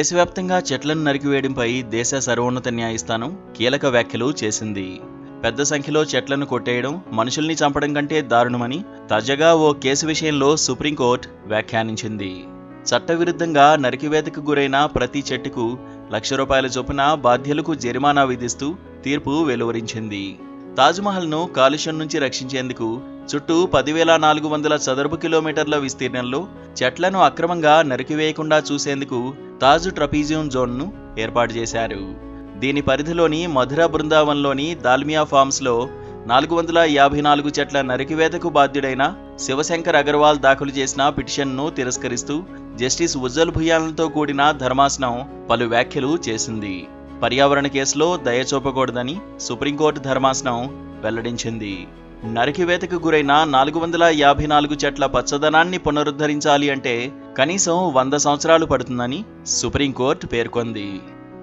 దేశవ్యాప్తంగా చెట్లను నరికివేయడంపై దేశ సర్వోన్నత న్యాయస్థానం కీలక వ్యాఖ్యలు చేసింది. పెద్ద సంఖ్యలో చెట్లను కొట్టేయడం మనుషుల్ని చంపడం కంటే దారుణమని తాజాగా ఓ కేసు విషయంలో సుప్రీంకోర్టు వ్యాఖ్యానించింది. చట్టవిరుద్ధంగా నరికివేతకు గురైన ప్రతి చెట్టుకు లక్ష రూపాయల చొప్పున బాధ్యులకు జరిమానా విధిస్తూ తీర్పు వెలువరించింది. తాజ్మహల్ను కాలుష్యం నుంచి రక్షించేందుకు చుట్టూ పదివేల నాలుగు వందల చదరపు కిలోమీటర్ల విస్తీర్ణంలో చెట్లను అక్రమంగా నరికివేయకుండా చూసేందుకు తాజ్ ట్రపీజియం జోన్ను ఏర్పాటు చేశారు. దీని పరిధిలోని మధుర బృందావన్లోని దాల్మియా ఫార్మ్స్లో నాలుగు వందల యాభై నాలుగు చెట్ల నరికివేతకు బాధ్యుడైన శివశంకర్ అగర్వాల్ దాఖలు చేసిన పిటిషన్ను తిరస్కరిస్తూ జస్టిస్ ఉజ్జల్ భుయాలతో కూడిన ధర్మాసనం పలు వ్యాఖ్యలు చేసింది. పర్యావరణ కేసులో దయ చూపకూడదని సుప్రీంకోర్టు ధర్మాసనం వెల్లడించింది. నరికివేతకు గురైన నాలుగు వందల యాభై నాలుగు చెట్ల పచ్చదనాన్ని పునరుద్ధరించాలి అంటే కనీసం వంద సంవత్సరాలు పడుతుందని సుప్రీంకోర్టు పేర్కొంది.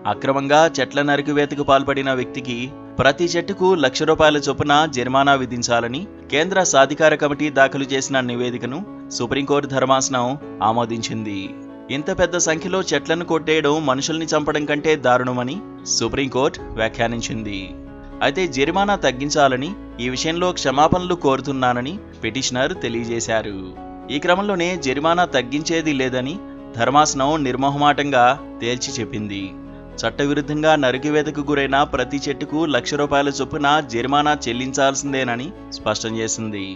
అక్రమంగా చెట్ల నరికివేతకు పాల్పడిన వ్యక్తికి ప్రతి చెట్టుకు లక్ష రూపాయల చొప్పున జరిమానా విధించాలని కేంద్ర సాధికార కమిటీ దాఖలు చేసిన నివేదికను సుప్రీంకోర్టు ధర్మాసనం ఆమోదించింది. ఇంత పెద్ద సంఖ్యలో చెట్లను కొట్టేయడం మనుషుల్ని చంపడం కంటే దారుణమని సుప్రీంకోర్టు వ్యాఖ్యానించింది. అయితే జరిమానా తగ్గించాలని ఈ విషయంలో క్షమాపణలు కోరుతున్నానని పిటిషనర్ తెలియజేశారు. ఈ క్రమంలోనే జరిమానా తగ్గించేది లేదని ధర్మాసనం నిర్మోహమాటంగా తేల్చి చెప్పింది. చట్టవిరుద్ధంగా నరికివేతకు గురైన ప్రతి చెట్టుకు లక్ష రూపాయల చొప్పున జరిమానా చెల్లించాల్సిందేనని స్పష్టం చేసింది.